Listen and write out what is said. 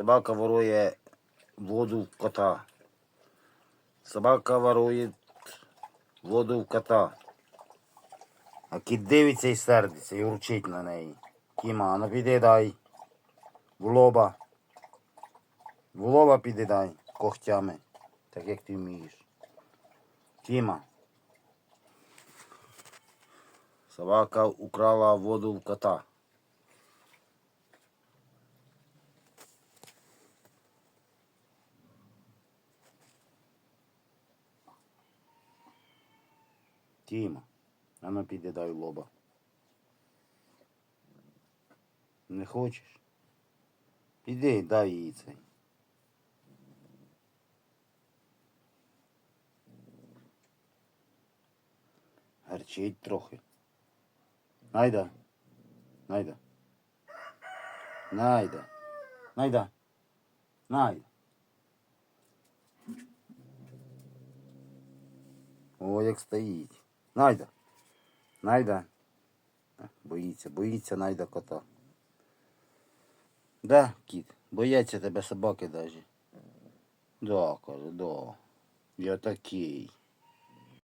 Собака ворує воду в кота. Собака ворує воду в кота. А кіт дивиться і сердиться, і урчить на неї. Кіма, ну піди дай. В лоба. В лоба піди дай когтями. Так як ти вмієш. Кіма. Собака украла воду в кота. Тіма, а ну піди дай в лоба. Не хочеш? Піди, дай їй цей. Гарчить трохи. Найда. Найда. Найда. Найда. Найда. О, як стоїть. Найда. Найда. Боїться, боїться найда кота. Да, кіт, бояться тебе собаки даже. Да, каже, да. Я такий.